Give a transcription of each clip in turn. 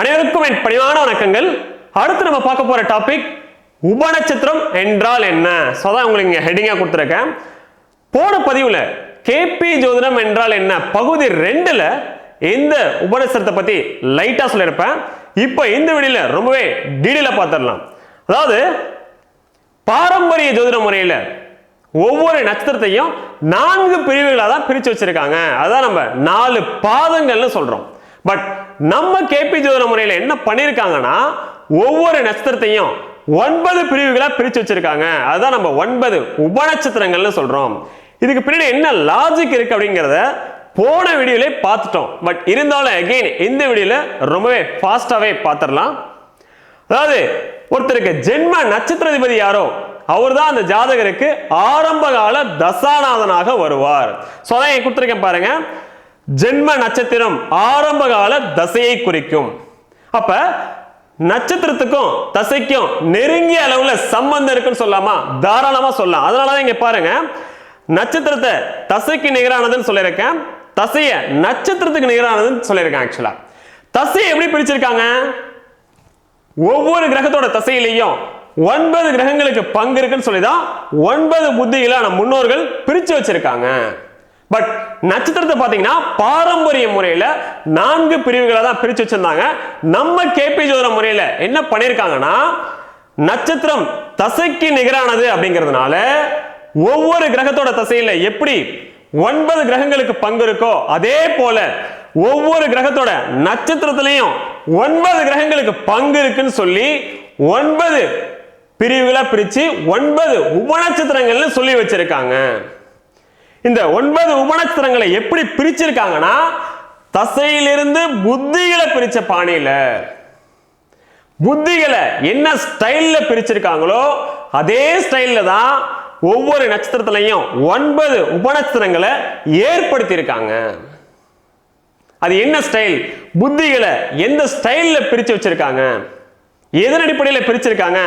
அனைவருக்கும் என் பணிவான வணக்கங்கள். அடுத்து நம்ம பார்க்க போற டாபிக் உபநட்சத்திரம் என்றால் என்ன? ஸோ அதான் உங்களுக்கு இங்க ஹெட்டிங்காக கொடுத்துருக்கேன். போன பதிவுல கேபி ஜோதிடம் என்றால் என்ன? பகுதி ரெண்டுல இந்த உபநட்சத்திரத்தை பத்தி லைட்டா சொல்லியிருப்பேன். இப்போ இந்த வெளியில் ரொம்பவே டீடெயிலாக பார்த்துடலாம். அதாவது பாரம்பரிய ஜோதிட முறையில் ஒவ்வொரு நட்சத்திரத்தையும் நான்கு பிரிவுகளாக தான் பிரித்து வச்சிருக்காங்க. அதான் நம்ம நாலு பாதங்கள்னு சொல்றோம். பட் நம்ம கேபி ஜோதிட முறையில் என்ன பண்ணியிருக்காங்கன்னா ஒவ்வொரு நட்சத்திரத்தையும் ஒன்பது பிரிவுகளாக பிரித்து வச்சிருக்காங்க. அதுதான் நம்ம ஒன்பது உபநட்சத்திரங்கள்னு சொல்றோம். இதுக்கு பின்னாடி என்ன லாஜிக் இருக்கு அப்படிங்கிறத போன வீடியோலே பார்த்துட்டோம். பட் இருந்தாலும் அகெயின் இந்த வீடியோவில் ரொம்பவே ஃபாஸ்ட்டாகவே பார்த்துடலாம். அதாவது ஒருத்தருக்கு ஜென்ம நட்சத்திராதிபதி யாரோ அவர் தான் அந்த ஜாதகருக்கு ஆரம்ப கால தசாநாதனாக வருவார். ஸோ அதான் இங்க கொடுத்துருக்கேன் பாருங்க. ஜென்ம நட்சத்திரம் ஆரம்ப கால தசையை குறிக்கும். அப்ப நட்சத்திரத்துக்கும் தசைக்கும் நெருங்கிய அளவுல சம்பந்தம் இருக்குன்னு சொல்லாமா? தாராளமா சொல்லலாம். அதனாலதான் இங்க பாருங்க நட்சத்திரத்தை தசைக்கு நிகரானதுன்னு சொல்லியிருக்கேன். தசைய நட்சத்திரத்துக்கு நிகரானதுன்னு சொல்லியிருக்கேன் ஆக்சுவலா தசையை எப்படி பிரிச்சிருக்காங்க? ஒவ்வொரு கிரகத்தோட தசையிலையும் ஒன்பது கிரகங்களுக்கு பங்கு இருக்குன்னு சொல்லி தான் ஒன்பது புத்திகளை நம்ம முன்னோர்கள் பிரிச்சு வச்சிருக்காங்க. பட் நட்சத்திரத்தை பார்த்தீங்கன்னா பாரம்பரிய முறையில் நான்கு பிரிவுகளை தான் பிரித்து வச்சுருந்தாங்க. நம்ம கேபி ஜோதிட முறையில் என்ன பண்ணியிருக்காங்கன்னா நட்சத்திரம் தசைக்கு நிகரானது அப்படிங்கிறதுனால ஒவ்வொரு கிரகத்தோட தசையில் எப்படி ஒன்பது கிரகங்களுக்கு பங்கு இருக்கோ அதே போல ஒவ்வொரு கிரகத்தோட நட்சத்திரத்திலையும் ஒன்பது கிரகங்களுக்கு பங்கு இருக்குன்னு சொல்லி ஒன்பது பிரிவுகளை பிரித்து ஒன்பது உபநட்சத்திரங்கள்னு சொல்லி வச்சிருக்காங்க. இந்த ஒன்பது உபநட்சத்திரங்களை எப்படி பிரிச்சிருக்காங்கன்னா தசையிலிருந்து புத்திகளை பிரிச்ச பாணியில. புத்திகளை என்ன ஸ்டைல்ல பிரிச்சிருக்காங்களோ அதே ஸ்டைல்ல தான் ஒவ்வொரு நட்சத்திரத்திலையும் ஒன்பது உபநட்சத்திரங்களை ஏற்படுத்தியிருக்காங்க. அது என்ன ஸ்டைல் புத்திகளை எந்த ஸ்டைல்ல பிரிச்சு வச்சிருக்காங்க? எதன் அடிப்படையில் பிரிச்சிருக்காங்க?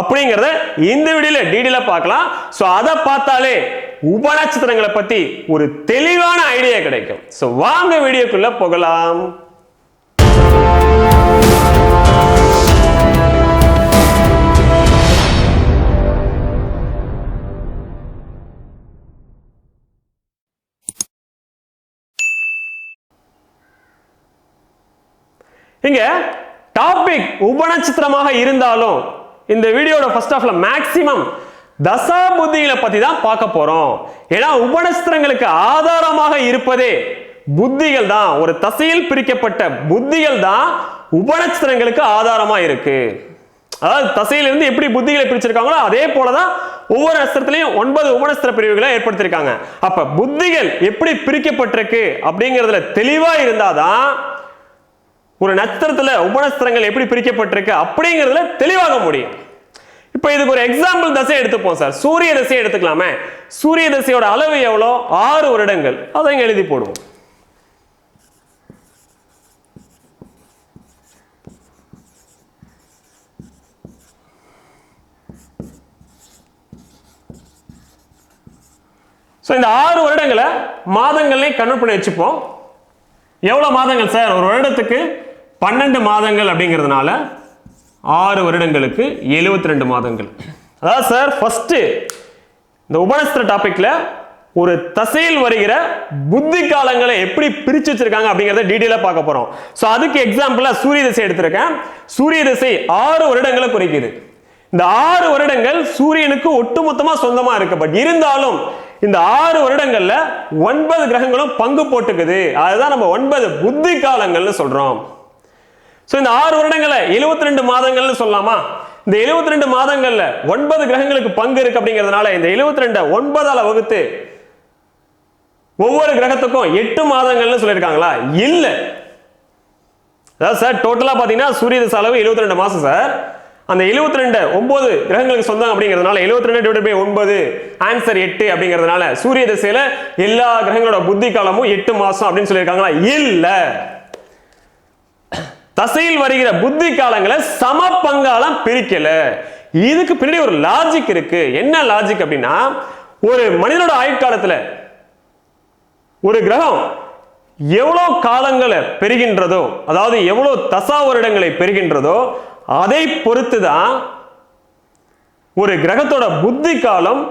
அப்படிங்கிறத இந்த வீடியோல டீடெயிலாக பார்க்கலாம். ஸோ அதை பார்த்தாலே உபநட்சத்திரங்களை பத்தி ஒரு தெளிவான ஐடியா கிடைக்கும். ஸோ வாங்க வீடியோக்குள்ள போகலாம். இங்க டாபிக் உபநட்சத்திரமாக இருந்தாலும் இந்த வீடியோட ஃபர்ஸ்ட் ஆஃப்ல மேக்சிமம் தசா புத்திகளை பத்தி தான் பார்க்க போறோம். ஏன்னா உபநட்சத்திரங்களுக்கு ஆதாரமாக இருப்பதே புத்திகள் தான். ஒரு தசையில் பிரிக்கப்பட்ட புத்திகள் தான் உபநட்சத்திரங்களுக்கு ஆதாரமா இருக்கு. அதாவது தசையிலிருந்து எப்படி புத்திகளை பிரிச்சிருக்காங்களோ அதே போலதான் ஒவ்வொரு நட்சத்திரத்திலையும் ஒன்பது உபநஸ்திர பிரிவுகளை ஏற்படுத்தியிருக்காங்க அப்ப புத்திகள் எப்படி பிரிக்கப்பட்டிருக்கு அப்படிங்கிறதுல தெளிவா இருந்தாதான் ஒரு நட்சத்திரத்துல உபநஸ்திரங்கள் எப்படி பிரிக்கப்பட்டிருக்கு அப்படிங்கிறதுல தெளிவாக முடியும். இப்போ இதுக்கு ஒரு எக்ஸாம்பிள் தசை எடுத்துப்போம் சார் சூரிய தசையை எடுத்துக்கலாமே. சூரிய தசையோட அளவு எவ்வளோ? ஆறு வருடங்கள். அதை இங்கே எழுதி போடுவோம். ஸோ இந்த ஆறு வருடங்களை மாதங்கள்லையும் கன்வெர்ட் பண்ணி வச்சுப்போம். எவ்வளோ மாதங்கள் சார் ஒரு வருடத்துக்கு பன்னெண்டு மாதங்கள் அப்படிங்கிறதுனால ஆறு வருடங்களுக்கு எழுபத்தி ரெண்டு மாதங்கள். அதாவது சார் ஃபஸ்ட்டு இந்த உபநஸ்திர டாப்பிக்கில் ஒரு தசையில் வருகிற புத்தி காலங்களை எப்படி பிரித்து வச்சிருக்காங்க அப்படிங்கிறத டீட்டெயிலாக பார்க்க போகிறோம் ஸோ அதுக்கு எக்ஸாம்பிளாக சூரிய திசை எடுத்திருக்கேன். சூரிய திசை ஆறு வருடங்களை குறைக்குது. இந்த ஆறு வருடங்கள் சூரியனுக்கு ஒட்டுமொத்தமாக சொந்தமாக இருக்கு. பட் இருந்தாலும் இந்த ஆறு வருடங்களில் ஒன்பது கிரகங்களும் பங்கு போட்டுக்குது. அதுதான் நம்ம ஒன்பது புத்தி காலங்கள்னு சொல்கிறோம் ஸோ இந்த ஆறு வருடங்களை எழுபத்தி ரெண்டு மாதங்கள்னு சொல்லலாமா? இந்த எழுபத்தி ரெண்டு மாதங்கள்ல ஒன்பது கிரகங்களுக்கு பங்கு இருக்கு அப்படிங்கிறதுனால இந்த எழுபத்தி ரெண்டை ஒன்பதால வகுத்து ஒவ்வொரு கிரகத்துக்கும் எட்டு மாதங்கள்னு சொல்லியிருக்காங்களா? இல்ல. அதாவது சார் டோட்டலா பாத்தீங்கன்னா சூரிய அளவு எழுபத்தி ரெண்டு மாசம் சார். அந்த எழுபத்தி ரெண்டு ஒன்பது கிரகங்களுக்கு சொந்தம் அப்படிங்கிறதுனால எழுபத்தி ரெண்டு டிவைட் பை ஒன்பது ஆன்சர் எட்டு அப்படிங்கிறதுனால சூரிய திசையில எல்லா கிரகங்களோட புத்தி காலமும் எட்டு மாசம் அப்படின்னு சொல்லியிருக்காங்களா? இல்லை. தசையில் வருகிற புத்தி காலங்களை சம பங்காலம் பிரிக்கல. இதுக்கு பின்னாடி ஒரு லாஜிக் இருக்கு. என்ன லாஜிக் அப்படின்னா ஒரு மனிதனோட ஆயுட்காலத்துல ஒரு கிரகம் எவ்வளோ காலங்களை பெறுகின்றதோ அதாவது எவ்வளோ தசா வருடங்களை பெறுகின்றதோ அதை பொறுத்து தான் ஒரு கிரகத்தோட புத்தி காலம்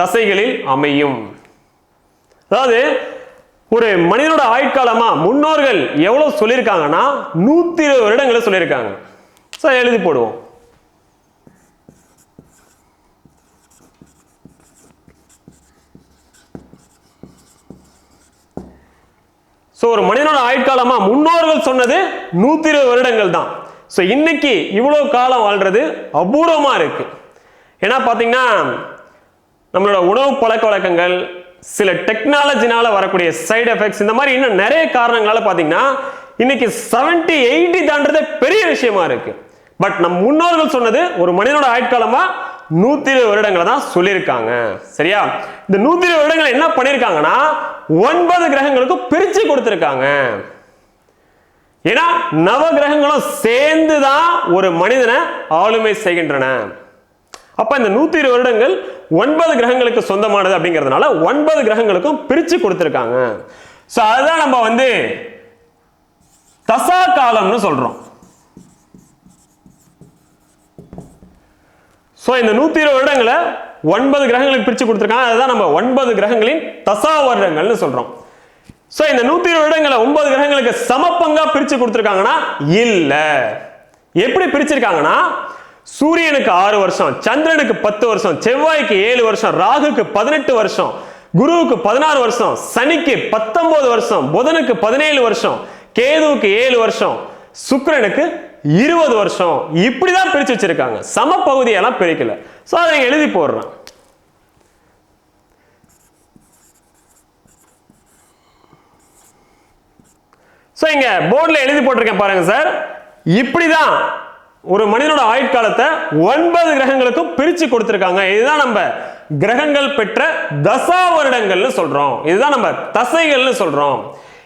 தசைகளில் அமையும். அதாவது ஒரு மனிதனோட ஆயுட்காலமா முன்னோர்கள் எவ்வளவு சொல்லியிருக்காங்கன்னா நூத்தி இருபது வருடங்களை சொல்லியிருக்காங்க. ஸோ எழுதி போடுவோம். ஸோ ஒரு மனிதனோட ஆயுட்காலமா முன்னோர்கள் சொன்னது நூத்தி இருபது வருடங்கள் தான். ஸோ இன்னைக்கு இவ்வளவு காலம் வாழ்றது அபூர்வமாக இருக்கு. ஏன்னா பார்த்தீங்கன்னா நம்மளோட உணவு பழக்க வழக்கங்கள் சில டெக்னாலஜினால வரக்கூடிய சைடு எஃபெக்ட்ஸ் இந்த மாதிரி இன்னும் நிறைய காரணங்களால பார்த்தீங்கன்னா இன்னைக்கு செவன்டி எயிட்டி தாண்டதே பெரிய விஷயமா இருக்கு. பட் நம் முன்னோர்கள் சொன்னது ஒரு மனிதனோட ஆயுட்காலமா நூத்தி இருபது வருடங்களை தான் சொல்லியிருக்காங்க. சரியா? இந்த நூத்தி இருபது வருடங்களை என்ன பண்ணியிருக்காங்கன்னா ஒன்பது கிரகங்களுக்கும் பிரிச்சு கொடுத்துருக்காங்க. ஏன்னா நவ கிரகங்களும் சேர்ந்து தான் ஒரு மனிதனை ஆளுமை செய்கின்றன. அப்ப இந்த நூத்தி இருபது வருடங்கள் ஒன்பது கிரகங்களுக்கு சொந்தமானது அப்படிங்கிறதுனால ஒன்பது கிரகங்களுக்கும் பிரிச்சு கொடுத்துருக்காங்க. ஸோ அதுதான் நம்ம வந்து தசா காலம்னு சொல்றோம். ஸோ இந்த நூத்தி இருபது வருடங்களை ஒன்பது கிரகங்களுக்கு பிரிச்சு கொடுத்துருக்காங்க. அதுதான் நம்ம ஒன்பது கிரகங்களின் தசா வருடங்கள்னு சொல்றோம். ஸோ இந்த நூத்தி இருபது வருடங்களை ஒன்பது கிரகங்களுக்கு சமப்பங்கா பிரிச்சு கொடுத்துருக்காங்கன்னா இல்ல. எப்படி பிரிச்சிருக்காங்கன்னா சூரியனுக்கு ஆறு வருஷம் சந்திரனுக்கு பத்து வருஷம் செவ்வாய்க்கு ஏழு வருஷம் ராகுக்கு பதினெட்டு வருஷம் குருவுக்கு பதினாறு வருஷம் சனிக்கு பத்தொன்பது வருஷம் புதனுக்கு பதினேழு வருஷம் கேதுவுக்கு ஏழு வருஷம் சுக்கரனுக்கு இருபது வருஷம். இப்படிதான் பிரிச்சு வச்சிருக்காங்க. சம பகுதியெல்லாம் பிரிக்கல. ஸோ அதை எழுதி போடுறேன். ஸோ இங்க போர்டில் எழுதி போட்டிருக்கேன் பாருங்க சார். இப்படிதான் ஒரு மனிதனோட ஆயுட்காலத்தை ஒன்பது கிரகங்களுக்கும் பிரிச்சு கொடுத்துருக்காங்க. இதுதான் நம்ம கிரகங்கள் பெற்ற தசா வருடங்கள்னு சொல்றோம். இதுதான் நம்ம தசைகள்னு சொல்றோம்.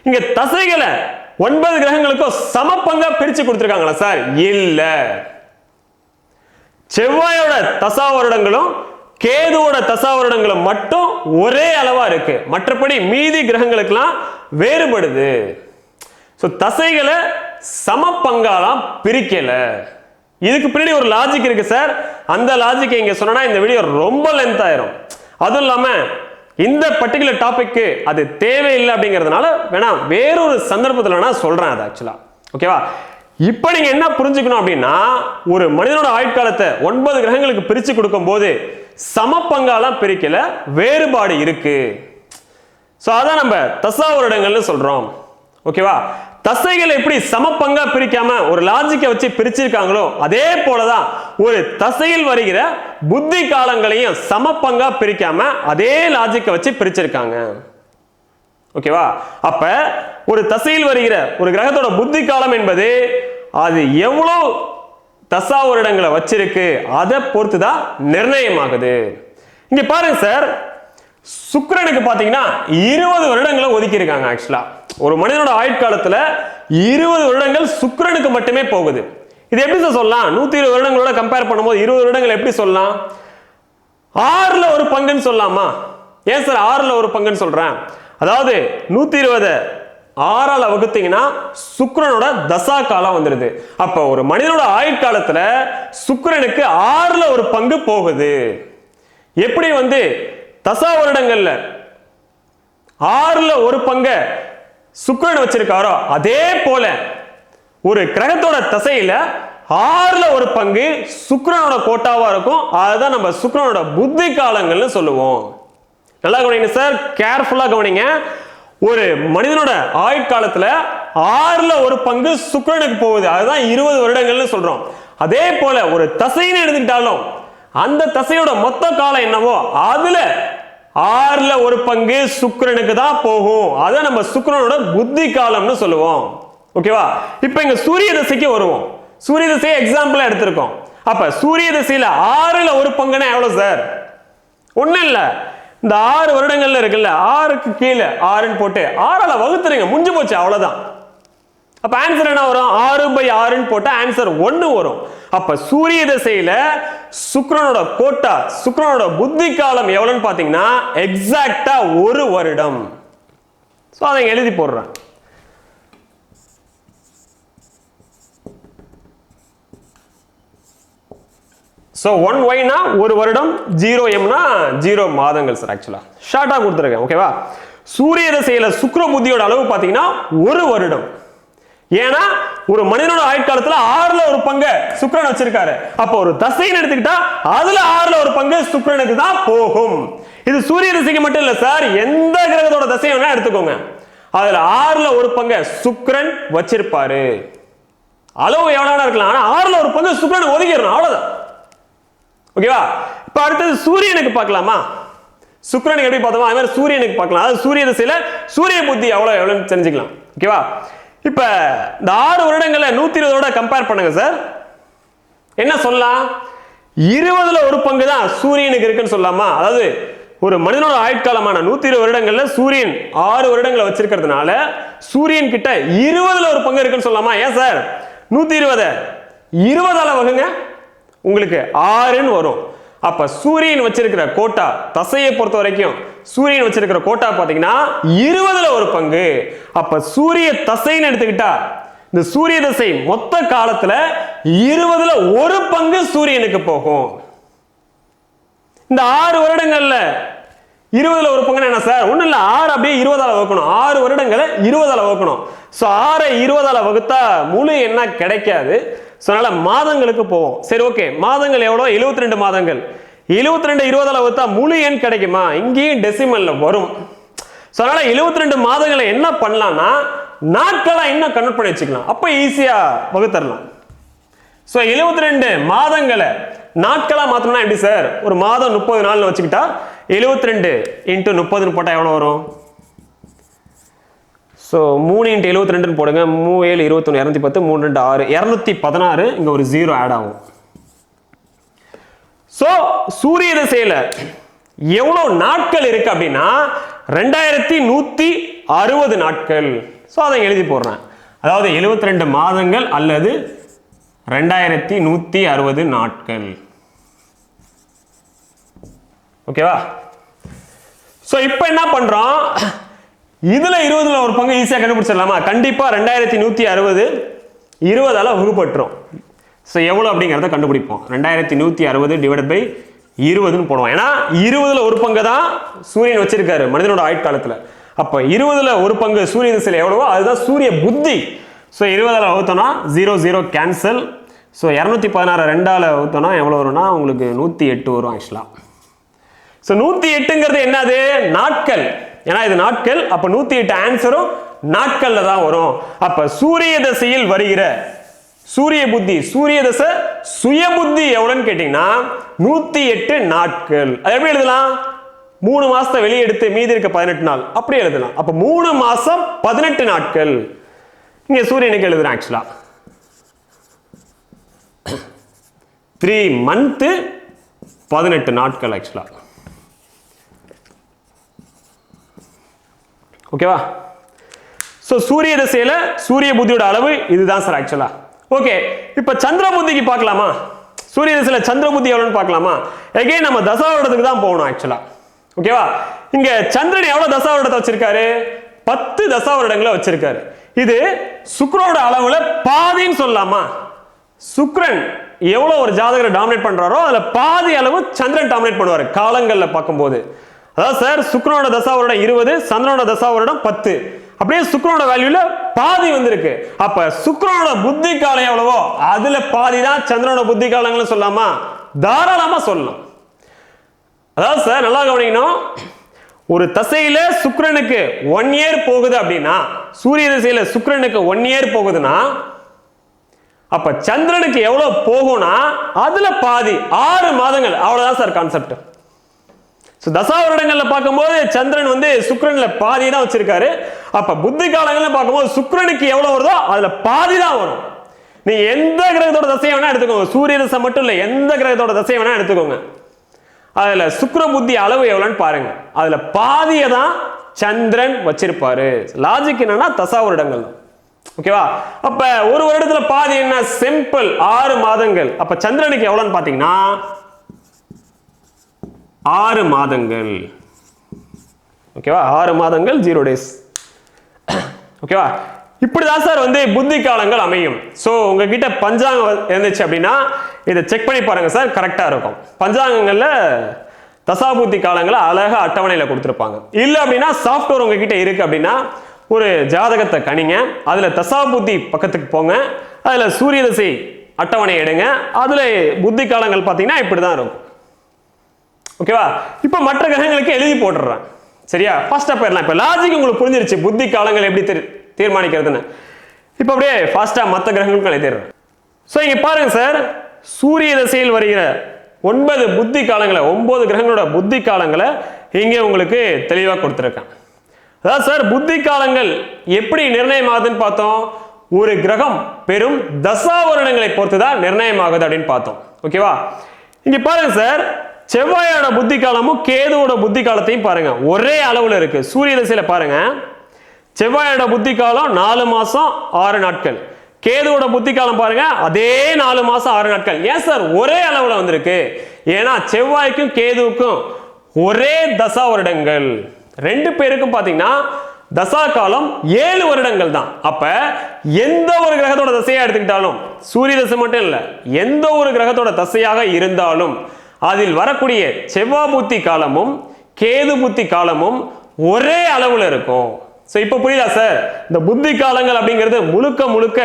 இங்க தசைகளை ஒன்பது கிரகங்களுக்கும் சமப்பங்கா பிரிச்சு கொடுத்துருக்காங்களா சார்? இல்ல. செவ்வாயோட தசா வருடங்களும் கேதுவோட தசா வருடங்களும் மட்டும் ஒரே அளவா இருக்கு. மற்றபடி மீதி கிரகங்களுக்கெல்லாம் வேறுபடுது. ஸோ தசைகளை சம பங்காலாம் பிரிக்கலை. இதுக்கு பின்னாடி ஒரு லாஜிக் இருக்கு சார் அந்த லாஜிக் இங்க சொன்னா இந்த வீடியோ ரொம்ப லென்த் ஆயிரும். அதுவும் இல்லாம இந்த பர்டிகுலர் டாபிக்கு அது தேவையில்லை அப்படிங்கிறதுனால வேணா வேறொரு சந்தர்ப்பத்தில் வேணா சொல்றேன் அது ஆக்சுவலா ஓகேவா இப்போ நீங்க என்ன புரிஞ்சுக்கணும் அப்படின்னா ஒரு மனிதனோட ஆயுட்காலத்தை ஒன்பது கிரகங்களுக்கு பிரிச்சு கொடுக்கும்போது சம பங்காலாம் பிரிக்கல வேறுபாடு இருக்கு. ஸோ அதான் நம்ம தசா வருடங்கள்னு சொல்றோம் ஓகேவா தசைகளை எப்படி சமப்பங்கா பிரிக்காம ஒரு லாஜிக்கை வச்சு பிரிச்சிருக்காங்களோ அதே போலதான் ஒரு தசையில் வருகிற புத்தி காலங்களையும் சமப்பங்கா பிரிக்காம அதே லாஜிக்கை வச்சு பிரிச்சிருக்காங்க. ஓகேவா அப்ப ஒரு தசையில் வருகிற ஒரு கிரகத்தோட புத்தி காலம் என்பது அது எவ்வளவு தசா வருடங்களை வச்சிருக்கு அதை பொறுத்து தான் நிர்ணயமாகுது. இங்க பாருங்க சார் சுக்கரனுக்கு பார்த்தீங்கன்னா இருபது வருடங்களை ஒதுக்கியிருக்காங்க ஆக்சுவலாக ஆக்சுவலா ஒரு மனிதனோட ஆயுட்காலத்தில் இருபது வருடங்கள் சுக்கரனுக்கு மட்டுமே போகுது. இது எப்படி சார் சொல்லலாம்? நூத்தி இருபது வருடங்களோட கம்பேர் பண்ணும்போது இருபது வருடங்கள் எப்படி சொல்லலாம்? ஆறுல ஒரு பங்குன்னு சொல்லலாமா? ஏன் சார் ஆறுல ஒரு பங்குன்னு சொல்றேன்? அதாவது நூத்தி இருபது ஆறால் வகுத்தீங்கன்னா சுக்கரனோட தசா காலம் வந்துடுது அப்போ ஒரு மனிதனோட ஆயுட்காலத்தில் சுக்கரனுக்கு ஆறுல ஒரு பங்கு போகுது. எப்படி வந்து தசா வருடங்கள்ல ஆறுல ஒரு பங்க சுக்கரன் வச்சிருக்காரோ அதே போல ஒரு கிரகத்தோட தசையில ஆறுல ஒரு பங்கு சுக்கரனோட கோட்டாவா இருக்கும். அதுதான் நம்ம சுக்கரனோட புத்தி காலங்கள்னு சொல்லுவோம். நல்லா கவனிங்க சார் கேர்ஃபுல்லா கவனிங்க. ஒரு மனிதனோட ஆயுட்காலத்துல ஆறுல ஒரு பங்கு சுக்கரனுக்கு போகுது. அதுதான் இருபது வருடங்கள்னு சொல்றோம். அதே போல ஒரு தசைன்னு எடுத்துக்கிட்டாலும் அந்த தசையோட மொத்த காலம் என்னவோ அதுல ஆறுல ஒரு பங்கு சுக்கரனுக்கு தான் போகும். அதை நம்ம சுக்கரனோட புத்தி காலம்னு சொல்லுவோம். ஓகேவா இப்போ இங்க சூரிய திசைக்கு வருவோம். சூரிய தசையை எக்ஸாம்பிளா எடுத்திருக்கோம். அப்ப சூரிய திசையில ஆறுல ஒரு பங்குன்னா எவ்வளவு சார் ஒன்றும் இல்ல. இந்த ஆறு வருடங்கள்ல இருக்குல்ல ஆறுக்கு கீழே ஆறுன்னு போட்டு ஆறால வகுத்துறீங்க முடிஞ்சு போச்சு அவ்வளவுதான். அப்போ ஆன்சர் என்ன வரும்? ஆறு பை ஆறுன்னு போட்டால் ஆன்சர் ஒன்று வரும். அப்போ சூரிய திசையில் சுக்ரனோட கோட்டா சுக்ரனோட புத்தி காலம் எவ்வளோன்னு பார்த்தீங்கன்னா எக்ஸாக்டாக ஒரு வருடம். ஸோ அதை எழுதி போடுறேன். ஸோ ஒன் ஒய்னா ஒரு வருடம் ஜீரோ எம்னா ஜீரோ மாதங்கள் சார் ஆக்சுவலாக ஷார்ட்டாக கொடுத்துருக்கேன் ஓகேவா சூரிய திசையில் சுக்ர புத்தியோட அளவு பார்த்தீங்கன்னா ஒரு வருடம். ஏன்னா ஒரு மனிதனோட ஆயுட்காலத்துல ஆறுல ஒரு பங்கு சுக்கரன் வச்சிருக்காரு. அப்போ ஒரு தசைன்னு எடுத்துக்கிட்டா அதுல ஆறுல ஒரு பங்கு சுக்கரனுக்கு தான் போகும். இது சூரிய திசைக்கு மட்டும் இல்ல சார் எந்த கிரகத்தோட தசையை வேணா எடுத்துக்கோங்க. அதுல ஆறுல ஒரு பங்கு சுக்கரன் வச்சிருப்பாரு. அளவு எவ்வளவு இருக்கலாம் ஆனா ஆறுல ஒரு பங்கு சுக்கரன் ஒதுக்கிடணும் அவ்வளவுதான். ஓகேவா இப்ப அடுத்தது சூரியனுக்கு பார்க்கலாமா? சுக்கரனுக்கு எப்படி பார்த்தோமா அது மாதிரி சூரியனுக்கு பார்க்கலாம். அதாவது சூரிய திசையில சூரிய புத்தி எவ்வளவு எவ்வளவுன்னு தெரிஞ்சுக்கலாம். ஓகேவா இப்ப இந்த ஆறு வருடங்களை நூத்தி இருபதோட கம்பேர் பண்ணுங்க சார் என்ன சொல்லலாம்? இருபதுல ஒரு பங்கு தான் சூரியனுக்கு இருக்குன்னு சொல்லலாமா? அதாவது ஒரு மனிதனோட ஆயுட்காலமான நூத்தி இருபது வருடங்கள்ல சூரியன் ஆறு வருடங்களை வச்சிருக்கிறதுனால சூரியன் கிட்ட இருபதுல ஒரு பங்கு இருக்குன்னு சொல்லலாமா? ஏன் சார் நூத்தி இருபது இருபதால வகுங்க. உங்களுக்கு ஆறுன்னு வரும். அப்ப சூரியன் வச்சிருக்கிற கோட்டா தசையை பொறுத்த வரைக்கும் சூரியன் வச்சிருக்கிற கோட்டா பாத்தீங்கன்னா இருபதுல ஒரு பங்கு. அப்ப சூரிய தசைன்னு எடுத்துக்கிட்டா இந்த சூரிய தசை மொத்த காலத்துல இருபதுல ஒரு பங்கு சூரியனுக்கு போகும். இந்த ஆறு வருடங்கள்ல இருபதுல ஒரு பங்குனா என்ன சார்? ஒன்றும் இல்ல ஆறு அப்படியே இருபதால வகுக்கணும். ஆறு வருடங்களை இருபதால வகுக்கணும். ஸோ ஆறை இருபதால வகுத்தா முழு என்ன கிடைக்காது. ஸோ அதனால் மாதங்களுக்கு போவோம். சரி ஓகே மாதங்கள் எவ்வளோ? 72 ரெண்டு மாதங்கள். 72 ரெண்டு இருபதால வகுத்தா முழு எண் கிடைக்குமா? இங்கேயும் டெசிமலில் வரும். ஸோ அதனால் எழுபத்தி ரெண்டு மாதங்களை என்ன பண்ணலாம்னா நாட்களாக இன்னும் கன்வெர்ட் பண்ணி வச்சுக்கலாம்? அப்போ ஈஸியாக வகுத்தரலாம். ஸோ 72 ரெண்டு மாதங்களை நாட்களாக மாற்றணும்னா எப்படி சார் ஒரு மாதம் முப்பது நாள்னு வச்சுக்கிட்டா 72 ரெண்டு இன்ட்டு முப்பதுன்னு போட்டால் எவ்வளோ வரும்? ஸோ மூணு இன்ட்டு எழுபத்தி ரெண்டுன்னு போடுங்க. மூ ஏழு இருபத்தொன்று இரநூத்தி பத்து மூணு ரெண்டு ஆறு. இரநூத்தி பதினாறு இங்கே ஒரு ஜீரோ ஆட் ஆகும். ஸோ சூரிய திசையில் எவ்வளோ நாட்கள் இருக்கு அப்படின்னா ரெண்டாயிரத்தி நூற்றி அறுபது நாட்கள். ஸோ அதை எழுதி போடுறேன். அதாவது 72 ரெண்டு மாதங்கள் அல்லது ரெண்டாயிரத்தி நூற்றி அறுபது நாட்கள். ஓகேவா ஸோ இப்போ என்ன பண்ணுறோம் இதில் இருபதில் ஒரு பங்கு ஈஸியாக கண்டுபிடிச்சிடலாமா? கண்டிப்பாக ரெண்டாயிரத்தி நூற்றி அறுபது இருபதால் வகுப்பட்டுரும். ஸோ எவ்வளோ அப்படிங்கிறத கண்டுபிடிப்போம். ரெண்டாயிரத்தி நூற்றி அறுபது டிவைட் பை இருபதுன்னு போடுவோம். ஏன்னா இருபதில் ஒரு பங்கு தான் சூரியன் வச்சிருக்காரு மனிதனோட ஆயுட்காலத்தில். அப்போ இருபதில் ஒரு பங்கு சூரிய திசையில் எவ்வளவோ அதுதான் சூரிய புத்தி. ஸோ இருபதால் வகுத்தோம்னா ஜீரோ ஜீரோ கேன்சல் ஸோ இரநூத்தி பதினாறு ரெண்டால் வகுத்தோம்னா எவ்வளோ வரும்னா உங்களுக்கு நூற்றி எட்டு வரும் ஆக்சுவலாக ஸோ நூற்றி எட்டுங்கிறது என்னது? நாட்கள். ஏன்னா இது நாட்கள் அப்போ நூற்றி எட்டு ஆன்சரும் நாட்கள்ல தான் வரும். அப்ப சூரிய தசையில் வருகிற சூரிய புத்தி சூரிய தசை சுய புத்தி எவ்வளோன்னு கேட்டீங்கன்னா நூத்தி எட்டு நாட்கள். அது எப்படி எழுதலாம்? மூணு மாசத்தை வெளியே எடுத்து மீதி இருக்க பதினெட்டு நாள். அப்படி எழுதலாம். அப்ப மூணு மாசம் பதினெட்டு நாட்கள். இங்க சூரியனுக்கு எழுதுறேன் ஆக்சுவலா த்ரீ மந்த்து பதினெட்டு நாட்கள் ஆக்சுவலா ஓகேவா ஸோ சூரிய திசையில் சூரிய புத்தியோட அளவு இதுதான் சார் ஆக்சுவலா ஓகே இப்போ சந்திர புத்திக்கு பார்க்கலாமா? சூரிய திசையில் சந்திர புத்தி எவ்வளோன்னு பார்க்கலாமா? எகைன் நம்ம தசாவடத்துக்கு தான் போகணும் ஆக்சுவலா ஓகேவா இங்கே சந்திரன் எவ்வளோ தசாவடத்தை வச்சிருக்காரு? பத்து தசாவடங்களை வச்சிருக்காரு. இது சுக்கிரோட அளவுல பாதின்னு சொல்லலாமா? சுக்ரன் எவ்வளோ ஒரு ஜாதகரை டாமினேட் பண்ணுறாரோ அதில் பாதி அளவு சந்திரன் டாமினேட் பண்ணுவார். காலங்களில் பார்க்கும்போது. அதாவது சார் சுக்ரனோட தசா வருடம் இருபது சந்திரனோட தசாவருடம் பத்து. அப்படியே சுக்ரனோட வேல்யூல பாதி வந்திருக்கு. அப்ப சுக்ரனோட புத்தி காலம் எவ்வளவோ அதுல பாதி தான் சந்திரனோட புத்தி காலங்கள்னு சொல்லாமா? தாராளமா சொல்லலாம். அதாவது சார் நல்லா கவனிக்கணும். ஒரு தசையில சுக்ரனுக்கு ஒன் இயர் போகுது அப்படின்னா சூரிய திசையில சுக்ரனுக்கு ஒன் இயர் போகுதுன்னா அப்ப சந்திரனுக்கு எவ்வளவு போகும்னா அதுல பாதி ஆறு மாதங்கள். அவ்வளவுதான் சார் கான்செப்ட் ஸோ தசா வருடங்கள்ல பார்க்கும்போது சந்திரன் வந்து சுக்ரனில் பாதி தான் வச்சிருக்காரு. அப்போ புத்தி காலங்கள்ல பார்க்கும்போது சுக்கிரனுக்கு எவ்வளோ வருதோ அதில் பாதி தான் வரும். நீ எந்த கிரகத்தோட தசையை வேணா எடுத்துக்கோங்க. சூரிய தசை மட்டும் இல்லை எந்த கிரகத்தோட தசையை வேணா எடுத்துக்கோங்க. அதில் சுக்ர புத்தி அளவு எவ்வளோன்னு பாருங்க. அதில் பாதியை தான் சந்திரன் வச்சிருப்பாரு. லாஜிக் என்னன்னா தசா வருடங்கள் தான் ஓகேவா? அப்ப ஒரு வருடத்துல பாதி என்ன? சிம்பிள் ஆறு மாதங்கள். அப்ப சந்திரனுக்கு எவ்வளோன்னு பாத்தீங்கன்னா ஆறு மாதங்கள். ஓகேவா? ஆறு மாதங்கள் ஜீரோ டேஸ் ஓகேவா? இப்படிதான் சார் வந்து புத்தி காலங்கள் அமையும். ஸோ உங்ககிட்ட பஞ்சாங்கம் இருந்துச்சு அப்படின்னா இதை செக் பண்ணி பாருங்கள் சார் கரெக்டாக இருக்கும். பஞ்சாங்கங்களில் தசாபூத்தி காலங்களை அழகாக அட்டவணையில் கொடுத்துருப்பாங்க. இல்லை அப்படின்னா சாஃப்ட்வேர் உங்ககிட்ட இருக்குது அப்படின்னா ஒரு ஜாதகத்தை கணிங்க. அதில் தசாபூத்தி பக்கத்துக்கு போங்க. அதில் சூரிய திசை அட்டவணை எடுங்க. அதில் புத்தி காலங்கள் பார்த்தீங்கன்னா இப்படி தான் இருக்கும். ஓகேவா? இப்போ மற்ற கிரகங்களுக்கு எழுதி போட்டுடுறேன். சரியா? ஃபாஸ்ட்டாக போயிடலாம் இப்போ லாஜிக் உங்களுக்கு புரிஞ்சிருச்சு. புத்தி காலங்கள் எப்படி தீர் தீர்மானிக்கிறதுன்னு. இப்போ அப்படியே ஃபாஸ்ட்டாக மற்ற கிரகங்களுக்கும் எழுதிடுறேன் ஸோ இங்கே பாருங்கள் சார் சூரிய திசையில் வருகிற ஒன்பது புத்தி காலங்களை ஒன்பது கிரகங்களோட புத்தி காலங்களை இங்கே உங்களுக்கு தெளிவாக கொடுத்துருக்கேன். அதாவது சார் புத்தி காலங்கள் எப்படி நிர்ணயமாகுதுன்னு பார்த்தோம். ஒரு கிரகம் பெரும் தசாவருடங்களை பொறுத்து தான் நிர்ணயமாகுது அப்படின்னு பார்த்தோம். ஓகேவா? இங்கே பாருங்க சார் செவ்வாயோட புத்தி காலமும் கேதுவோட புத்தி காலத்தையும் பாருங்க. ஒரே அளவில் இருக்கு. சூரிய திசையில பாருங்க. செவ்வாயோட புத்தி காலம் நாலு மாசம் ஆறு நாட்கள். கேதுவோட புத்தி காலம் பாருங்க. அதே நாலு மாசம் ஆறு நாட்கள். ஏன் சார்? ஒரே அளவில் வந்திருக்கு. ஏன்னா செவ்வாய்க்கும் கேதுவுக்கும் ஒரே தசா வருடங்கள். ரெண்டு பேருக்கும் பாத்தீங்கன்னா தசா காலம் ஏழு வருடங்கள் தான். அப்ப எந்த ஒரு கிரகத்தோட தசையா எடுத்துக்கிட்டாலும் சூரிய தசை மட்டும் இல்லை எந்த ஒரு கிரகத்தோட தசையாக இருந்தாலும் அதில் வரக்கூடிய செவ்வாய் புத்தி காலமும் கேது புத்தி காலமும் ஒரே அளவில் இருக்கும். ஸோ இப்போ புரியுதா சார் இந்த புத்தி காலங்கள் அப்படிங்கிறது முழுக்க முழுக்க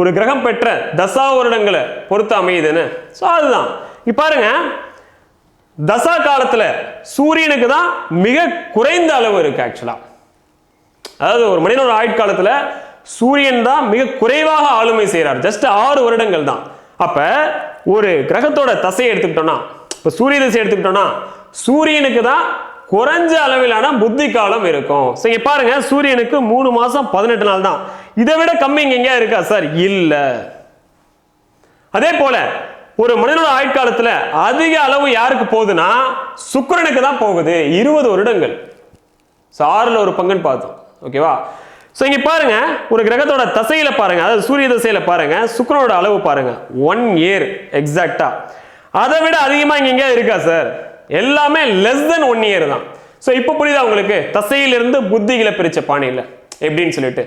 ஒரு கிரகம் பெற்ற தசா வருடங்களை பொறுத்து அமையுதுன்னு. ஸோ அதுதான். இப்போ பாருங்க. தசா காலத்தில் சூரியனுக்கு தான் மிக குறைந்த அளவு இருக்கு ஆக்சுவலாக அதாவது ஒரு மனிதனோட ஆயுட்காலத்தில் சூரியன் தான் மிக குறைவாக ஆளுமை செய்கிறார் ஜஸ்ட் ஆறு வருடங்கள் தான். அப்போ ஒரு கிரகத்தோட தசையை எடுத்துக்கிட்டோம்னா இப்போ சூரிய திசை எடுத்துக்கிட்டோம்னா சூரியனுக்கு தான் குறைஞ்ச அளவிலான புத்தி காலம் இருக்கும். ஸோ இங்க பாருங்க சூரியனுக்கு மூணு மாசம் பதினெட்டு நாள் தான். இதை விட கம்மி இங்கே எங்கேயா இருக்கா? சார் இல்ல. அதே போல ஒரு மனிதனோட ஆயுட்காலத்துல அதிக அளவு யாருக்கு போகுதுன்னா சுக்கரனுக்கு தான் போகுது. இருபது வருடங்கள். ஸோ ஆறில் ஒரு பங்குன்னு பார்த்தோம். ஓகேவா ஸோ இங்கே பாருங்க ஒரு கிரகத்தோட தசையில் பாருங்க. அதாவது சூரிய தசையில் பாருங்க சுக்கரனோட அளவு பாருங்க. ஒன் இயர் எக்ஸாக்டா அதை விட அதிகமாக இங்கே எங்கேயா இருக்கா சார் எல்லாமே லெஸ் தென் ஒன் இயர் தான். ஸோ இப்போ புரியுதா உங்களுக்கு? தசையிலிருந்து புத்திகளை பிரித்த பாணியில். எப்படின்னு சொல்லிட்டு.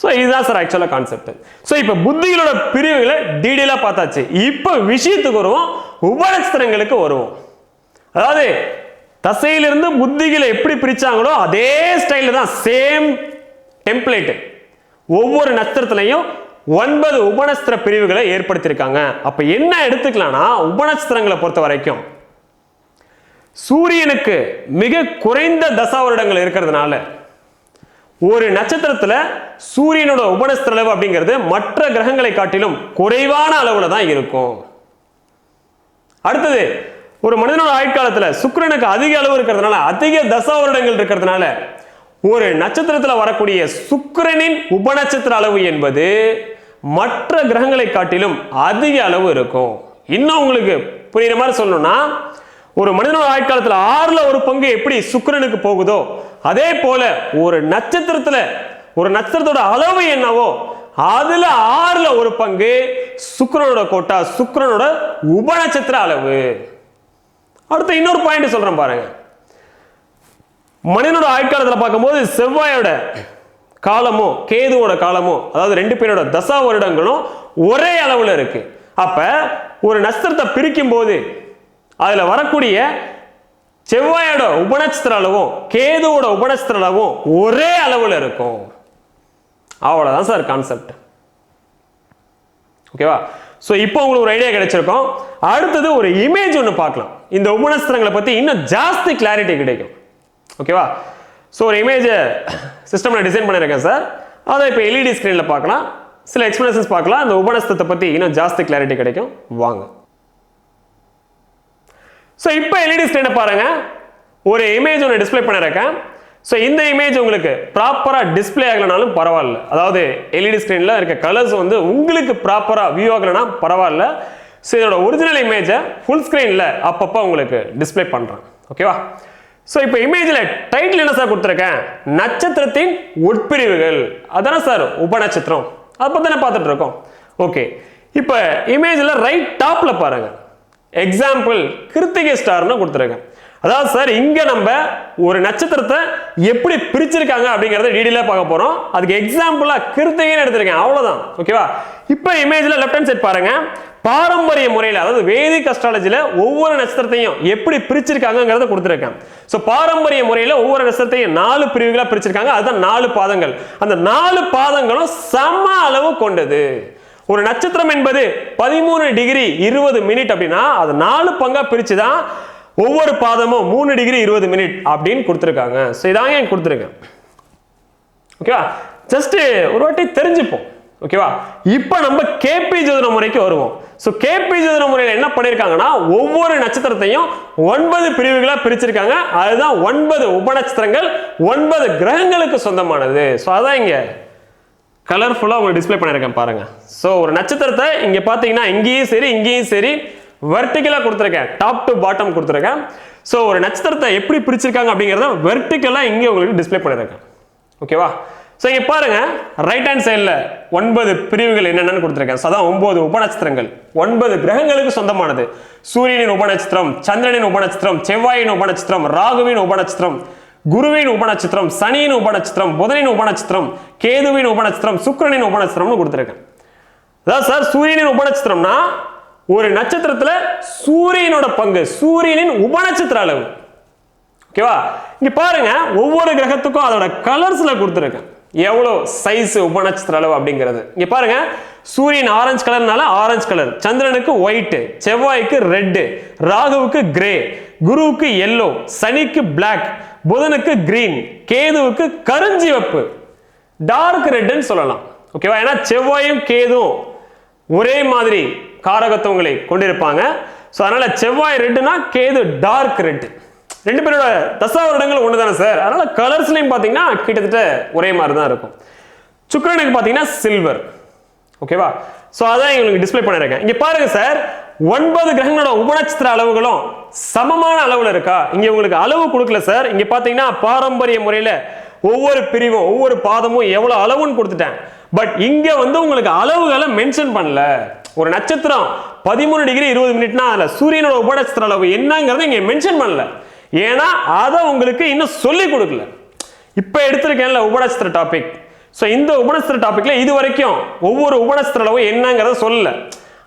ஸோ இதுதான் சார் ஆக்சுவலாக கான்செப்ட் ஸோ இப்போ புத்திகளோட பிரிவுகளை டீடெயிலாக பார்த்தாச்சு. இப்போ விஷயத்துக்கு வருவோம் உபநட்சத்திரங்களுக்கு வருவோம். அதாவது தசையிலிருந்து புத்திகளை எப்படி பிரித்தாங்களோ அதே ஸ்டைலில் தான் சேம் டெம்ப்ளேட்டு ஒவ்வொரு நட்சத்திரத்துலையும் ஒன்பது உபநஸ்திர பிரிவுகளை ஏற்படுத்தியிருக்காங்க. அப்போ என்ன எடுத்துக்கலாம்னா உபநட்சத்திரங்களை பொறுத்த வரைக்கும் சூரியனுக்கு மிக குறைந்த தசா வருடங்கள் இருக்கிறதுனால ஒரு நட்சத்திரத்தில் சூரியனோட உபநட்சத்திர அளவு அப்படிங்கிறது மற்ற கிரகங்களை காட்டிலும் குறைவான அளவில் தான் இருக்கும். அடுத்தது ஒரு மனிதனோட ஆயுட்காலத்தில் சுக்கிரனுக்கு அதிக அளவு இருக்கிறதுனால அதிக தசா வருடங்கள் இருக்கிறதுனால ஒரு நட்சத்திரத்தில் வரக்கூடிய சுக்கரனின் உபநட்சத்திர அளவு என்பது மற்ற கிரகங்களை காட்டிலும் அதிக அளவு இருக்கும். இன்னும் உங்களுக்கு புரியுற மாதிரி சொல்லணும்னா ஒரு மனிதனோட ஆயுட்காலத்தில் ஆறுல ஒரு பங்கு எப்படி சுக்கரனுக்கு போகுதோ அதே போல ஒரு நட்சத்திரத்துல ஒரு நட்சத்திரத்தோட அளவு என்னவோ அதுல ஆறுல ஒரு பங்கு சுக்கரனோட கோட்டா சுக்கிரனோட உபநட்சத்திர அளவு. அடுத்து இன்னொரு பாயிண்ட் சொல்றேன் பாருங்க. மனிதனோட ஆயுட்காலத்தில் பார்க்கும்போது செவ்வாயோட காலமோ கேதுவோட காலமோ அதாவது ரெண்டு பேரோட தசா வருடங்களும் ஒரே அளவில் இருக்கு. அப்ப ஒரு நட்சத்திரத்தை பிரிக்கும் போது அதுல வரக்கூடிய செவ்வாயோட உபநட்சத்திர அளவும் கேதுவோட உபநட்சத்திர அளவும் ஒரே அளவில் இருக்கும். அவ்வளோதான் சார் கான்செப்ட் ஓகேவா ஸோ இப்போ உங்களுக்கு ஒரு ஐடியா கிடைச்சிருக்கோம். அடுத்தது ஒரு இமேஜ் ஒன்று பார்க்கலாம். இந்த உபநஸ்திரங்களை பற்றி இன்னும் ஜாஸ்தி கிளாரிட்டி கிடைக்கும். ஓகேவா ஸோ ஒரு இமேஜை சிஸ்டமில் டிசைன் பண்ணியிருக்கேன் சார் அதை இப்போ எல்இடி ஸ்க்ரீனில் பார்க்கலாம். சில எக்ஸ்பிளேஷன்ஸ் பார்க்கலாம். அந்த உபநஸ்தத்தை பற்றி இன்னும் ஜாஸ்தி கிளாரிட்டி கிடைக்கும். வாங்க. ஸோ இப்போ எல்இடி ஸ்க்ரீனை பாருங்க. ஒரு இமேஜ் ஒன்று டிஸ்ப்ளே பண்ணியிருக்கேன் ஸோ இந்த இமேஜ் உங்களுக்கு ப்ராப்பராக டிஸ்ப்ளே ஆகலைனாலும் பரவாயில்ல. அதாவது எல்இடி ஸ்க்ரீனில் இருக்க கலர்ஸ் வந்து உங்களுக்கு ப்ராப்பராக வியூ ஆகலைன்னா பரவாயில்ல. ஸோ இதோட ஒரிஜினல் இமேஜை ஃபுல் ஸ்க்ரீனில் அப்பப்போ உங்களுக்கு டிஸ்ப்ளே பண்ணுறேன் ஓகேவா ஸோ இப்போ இமேஜில் டைட்டில் என்ன சார் கொடுத்துருக்கேன்? நட்சத்திரத்தின் உட்பிரிவுகள். அதானே சார் உபநட்சத்திரம். அதை பற்றி தானே பார்த்துட்டு இருக்கோம். ஓகே இப்போ இமேஜில் ரைட் டாப்பில் பாருங்கள் எக்ஸாம்பிள் கிருத்திகை ஸ்டார்னு கொடுத்துருக்கேன். அதாவது சார் இங்கே நம்ம ஒரு நட்சத்திரத்தை எப்படி பிரிச்சிருக்காங்க அப்படிங்கிறத டீடெயிலாக பார்க்க போகிறோம் அதுக்கு எக்ஸாம்பிளாக கிருத்திகைன்னு எடுத்திருக்கேன். அவ்வளோதான் ஓகேவா இப்போ இமேஜில் லெஃப்ட் ஹேண்ட் சைட் பாருங்கள் பாரம்பரிய முறையில் அதாவது வேதிக் அஸ்ட்ராலஜியில் ஒவ்வொரு நட்சத்திரத்தையும் எப்படி பிரிச்சிருக்காங்கிறத கொடுத்துருக்கேன். ஸோ பாரம்பரிய முறையில் ஒவ்வொரு நட்சத்திரத்தையும் நாலு பிரிவுகளாக பிரிச்சிருக்காங்க. அதுதான் நாலு பாதங்கள். அந்த நாலு பாதங்களும் சம அளவு கொண்டது. ஒரு நட்சத்திரம் என்பது பதிமூணு டிகிரி இருபது மினிட் அப்படின்னா அது நாலு பங்காக பிரித்து தான் ஒவ்வொரு பாதமும் மூணு டிகிரி இருபது மினிட் அப்படின்னு கொடுத்துருக்காங்க. ஸோ இதாங்க எனக்கு கொடுத்துருக்கேன்? ஓகேவா ஜஸ்ட்டு ஒரு வாட்டி தெரிஞ்சுப்போம். ஓகேவா இப்போ நம்ம கேபி ஜோதிட முறைக்கு வருவோம். ஸோ கேபி ஜோதிட முறையில் என்ன பண்ணியிருக்காங்கன்னா ஒவ்வொரு நட்சத்திரத்தையும் ஒன்பது பிரிவுகளாக பிரிச்சிருக்காங்க. அதுதான் ஒன்பது உபநட்சத்திரங்கள் ஒன்பது கிரகங்களுக்கு சொந்தமானது. ஸோ அதான் இங்கே கலர்ஃபுல்லாக உங்களுக்கு டிஸ்ப்ளே பண்ணியிருக்கேன் பாருங்கள் ஸோ ஒரு நட்சத்திரத்தை இங்கே பார்த்தீங்கன்னா இங்கேயும் சரி இங்கேயும் சரி வெர்டிக்கலாக கொடுத்துருக்கேன். டாப் டு பாட்டம் கொடுத்துருக்கேன். ஸோ ஒரு நட்சத்திரத்தை எப்படி பிரிச்சிருக்காங்க அப்படிங்கிறத வெர்டிக்கலாக இங்கே உங்களுக்கு டிஸ்ப்ளே பண்ணியிருக்கேன் ஓகேவா ஸோ இங்கே பாருங்க ரைட் ஹேண்ட் சைடில் ஒன்பது பிரிவுகள் என்னென்னு கொடுத்துருக்கேன். So, அதான் ஒன்பது உபநட்சத்திரங்கள். ஒன்பது கிரகங்களுக்கு சொந்தமானது. சூரியனின் உபநட்சத்திரம் சந்திரனின் உபநட்சத்திரம் செவ்வாயின் உபநட்சத்திரம் ராகுவின் உபநட்சத்திரம் குருவின் உபநட்சத்திரம் சனியின் உபநட்சத்திரம் புதனின் உபநட்சத்திரம் கேதுவின் உபநட்சத்திரம் சுக்கிரனின் உபநட்சத்திரம்னு கொடுத்துருக்கேன். அதாவது சார் சூரியனின் உபநட்சத்திரம்னா ஒரு நட்சத்திரத்தில் சூரியனோட பங்கு சூரியனின் உபநட்சத்திர அளவு. ஓகேவா இங்க பாருங்க ஒவ்வொரு கிரகத்துக்கும் அதோட கலர்ஸ்ல கொடுத்துருக்கேன். எவ்வளோ சைஸ் உபநட்சத்திர அளவு அப்படிங்கிறது? இங்க பாருங்க. சூரியன் ஆரஞ்சு கலர்னால ஆரஞ்சு கலர் சந்திரனுக்கு ஒயிட்டு செவ்வாய்க்கு ரெட்டு ராகுவுக்கு கிரே குருவுக்கு எல்லோ சனிக்கு பிளாக் புதனுக்கு கிரீன் கேதுவுக்கு கருஞ்சிவப்பு. டார்க் ரெட்டுன்னு சொல்லலாம். ஓகேவா ஏன்னா செவ்வாயும் கேதும் ஒரே மாதிரி காரகத்துவங்களை கொண்டிருப்பாங்க. ஸோ அதனால செவ்வாய் ரெட்டுனா கேது டார்க் ரெட்டு ரெண்டு பேரோட தசா வருடங்கள் ஒன்று தானே சார்? அதனால் கலர்ஸ்லையும் பார்த்தீங்கன்னா கிட்டத்தட்ட ஒரே மாதிரி தான் இருக்கும். சுக்கரனுக்கு பார்த்தீங்கன்னா சில்வர் ஓகேவா ஸோ அதான் எங்களுக்கு டிஸ்ப்ளே பண்ணியிருக்கேன். இங்கே பாருங்கள் சார் ஒன்பது கிரகங்களோட உபநட்சத்திர அளவுகளும் சமமான அளவில் இருக்கா? இங்கே உங்களுக்கு அளவு கொடுக்கல சார். இங்கே பார்த்தீங்கன்னா பாரம்பரிய முறையில் ஒவ்வொரு பிரிவும் ஒவ்வொரு பாதமும் எவ்வளோ அளவுன்னு கொடுத்துட்டேன். பட் இங்கே வந்து உங்களுக்கு அளவுகளை மென்ஷன் பண்ணல. ஒரு நட்சத்திரம் பதிமூணு டிகிரி இருபது மினிட்னா அதில் சூரியனோட உபநட்சத்திர அளவு என்னங்கிறத இங்கே மென்ஷன் பண்ணல. ஏன்னா அதை உங்களுக்கு இன்னும் சொல்லி கொடுக்கல. இப்போ எடுத்திருக்கேன்ல உபநட்சத்திர டாபிக் ஸோ இந்த உபநட்சத்திர டாபிக்ல இது வரைக்கும் ஒவ்வொரு உபநட்சத்திர அளவு என்னங்கிறத சொல்லல.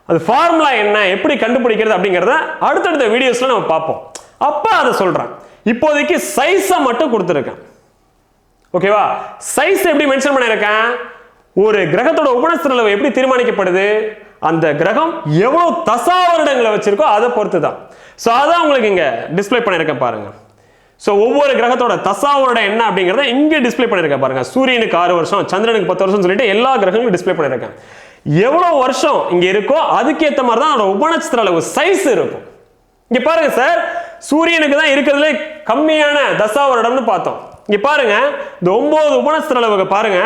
அது ஃபார்முலா என்ன எப்படி கண்டுபிடிக்கிறது அப்படிங்கிறத அடுத்தடுத்த வீடியோஸில் நம்ம பார்ப்போம். அப்போ அதை சொல்கிறேன் இப்போதைக்கு சைஸை மட்டும் கொடுத்துருக்கேன். ஓகேவா சைஸ் எப்படி மென்ஷன் பண்ணியிருக்கேன்? ஒரு கிரகத்தோட உபநட்சத்திர அளவு எப்படி தீர்மானிக்கப்படுது? அந்த கிரகம் எவ்வளோ தசா வருடங்களை வச்சிருக்கோ அதை பொறுத்து தான் ஸோ அதான் உங்களுக்கு இங்கே டிஸ்ப்ளே பண்ணியிருக்கேன் பாருங்க. ஸோ ஒவ்வொரு கிரகத்தோட தசாவோட என்ன அப்படிங்கிறத இங்கே டிஸ்ப்ளே பண்ணியிருக்கேன் பாருங்க. சூரியனுக்கு ஆறு வருஷம் சந்திரனுக்கு பத்து வருஷம் சொல்லிட்டு எல்லா கிரகங்களும் டிஸ்பிளே பண்ணியிருக்கேன். எவ்வளோ வருஷம் இங்கே இருக்கோ அதுக்கேற்ற மாதிரி தான் அதோட உபநட்சத்திர அளவு சைஸ் இருக்கும். இங்கே பாருங்க சார் சூரியனுக்கு தான் இருக்கிறதுல கம்மியான தசா வருடம்னு பார்த்தோம். இங்க பாருங்க இந்த ஒன்பது உபநட்சத்திர அளவுக்கு பாருங்க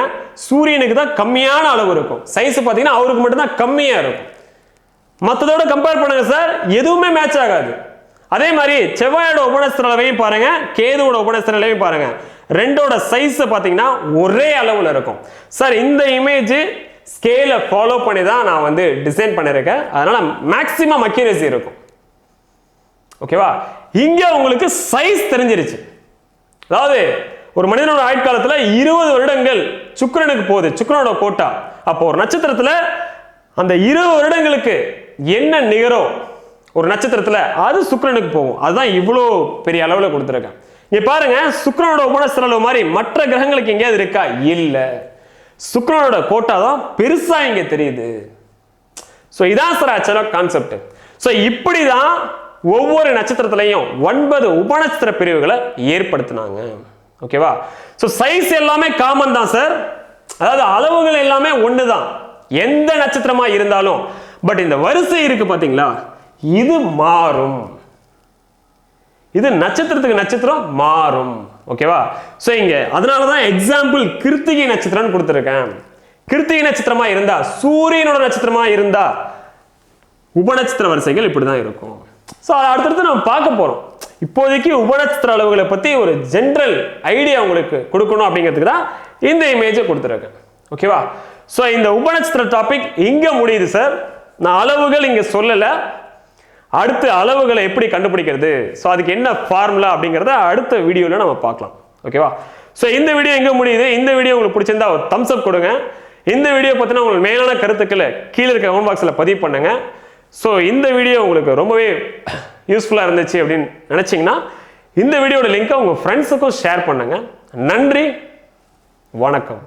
சூரியனுக்கு தான் கம்மியான அளவு இருக்கும். சைஸ் பார்த்தீங்கன்னா அவருக்கு மட்டும்தான் கம்மியா இருக்கும். மற்றதோட கம்பேர் பண்ணுங்க சார் எதுவுமே மேட்ச் ஆகாது. அதே மாதிரி செவ்வாயோட உபநட்சத்திர அளவையும் பாருங்க கேதுவோட உபநட்சத்திர அளவையும் பாருங்க. ரெண்டோட சைஸ் பார்த்தீங்கன்னா ஒரே அளவில் இருக்கும். சார் இந்த இமேஜ் ஸ்கேலை ஃபாலோ பண்ணி தான் நான் வந்து டிசைன் பண்ணியிருக்கேன் அதனால மேக்ஸிமம் அக்யூரசி இருக்கும். ஓகேவா இங்கே உங்களுக்கு சைஸ் தெரிஞ்சிருச்சு. அதாவது ஒரு மனிதனோட ஆயுட்காலத்தில் இருபது வருடங்கள் சுக்கரனுக்கு போகுது சுக்கரனோட கோட்டா. அப்போ ஒரு நட்சத்திரத்தில் அந்த இருபது வருடங்களுக்கு என்ன நிகரோ ஒரு நட்சத்திரத்தில் அது சுக்கிரனுக்கு போகும். அதுதான் இவ்வளோ பெரிய அளவில் கொடுத்துருக்கேன். இங்கே பாருங்க சுக்கரனோட உபநஸ்திர செலவு மாதிரி மற்ற கிரகங்களுக்கு எங்கேயாவது இருக்கா? இல்லை. சுக்கரனோட கோட்டா தான் பெருசாக இங்கே தெரியுது. ஸோ இதான் சார் ஆக்சுவலாக கான்செப்ட் ஸோ இப்படி தான் ஒவ்வொரு நட்சத்திரத்திலையும் ஒன்பது உபநட்சத்திர பிரிவுகளை ஏற்படுத்தினாங்க. ஓகேவா? ஸோ சைஸ் எல்லாமே காமன் தான் சார் அதாவது அளவுகள் எல்லாமே ஒன்று தான் எந்த நட்சத்திரமா இருந்தாலும். பட் இந்த வரிசை இருக்கு பார்த்தீங்களா இது மாறும். இது நட்சத்திரத்துக்கு நட்சத்திரம் மாறும். ஓகேவா? ஸோ இங்க அதனால தான் எக்ஸாம்பிள் கிருத்திகை நட்சத்திரம்னு கொடுத்துருக்கேன். கிருத்திகை நட்சத்திரமா இருந்தா சூரியனோட நட்சத்திரமா இருந்தா உபநட்சத்திர வரிசைகள் இப்படி தான் இருக்கும். ஸோ அதை அடுத்தடுத்து நம்ம பார்க்க போகிறோம் இப்போதைக்கு உபநட்சத்திர அளவுகளை பற்றி ஒரு ஜென்ரல் ஐடியா உங்களுக்கு கொடுக்கணும் அப்படிங்கிறதுக்கு தான் இந்த இமேஜை கொடுத்துருக்கேன். ஓகேவா ஸோ இந்த உபநட்சத்திர டாபிக் இங்கே முடியுது சார் நான் அளவுகள் இங்கே சொல்லலை. அடுத்து அளவுகளை எப்படி கண்டுபிடிக்கிறது? ஸோ அதுக்கு என்ன ஃபார்முலா அப்படிங்கிறத அடுத்த வீடியோவில் நம்ம பார்க்கலாம். ஓகேவா ஸோ இந்த வீடியோ எங்கே முடியுது. இந்த வீடியோ உங்களுக்கு பிடிச்சிருந்தா ஒரு தம்ஸ்அப் கொடுங்க. இந்த வீடியோ பற்றின உங்களுக்கு மேலான கருத்துக்களை கீழே இருக்க கமெண்ட் பாக்ஸில் பதிவு பண்ணுங்கள் ஸோ இந்த வீடியோ உங்களுக்கு ரொம்பவே யூஸ்ஃபுல்லாக இருந்துச்சு அப்படின்னு நினச்சிங்கன்னா இந்த வீடியோட லிங்க்கை உங்கள் ஃப்ரெண்ட்ஸுக்கும் ஷேர் பண்ணுங்கள் நன்றி வணக்கம்.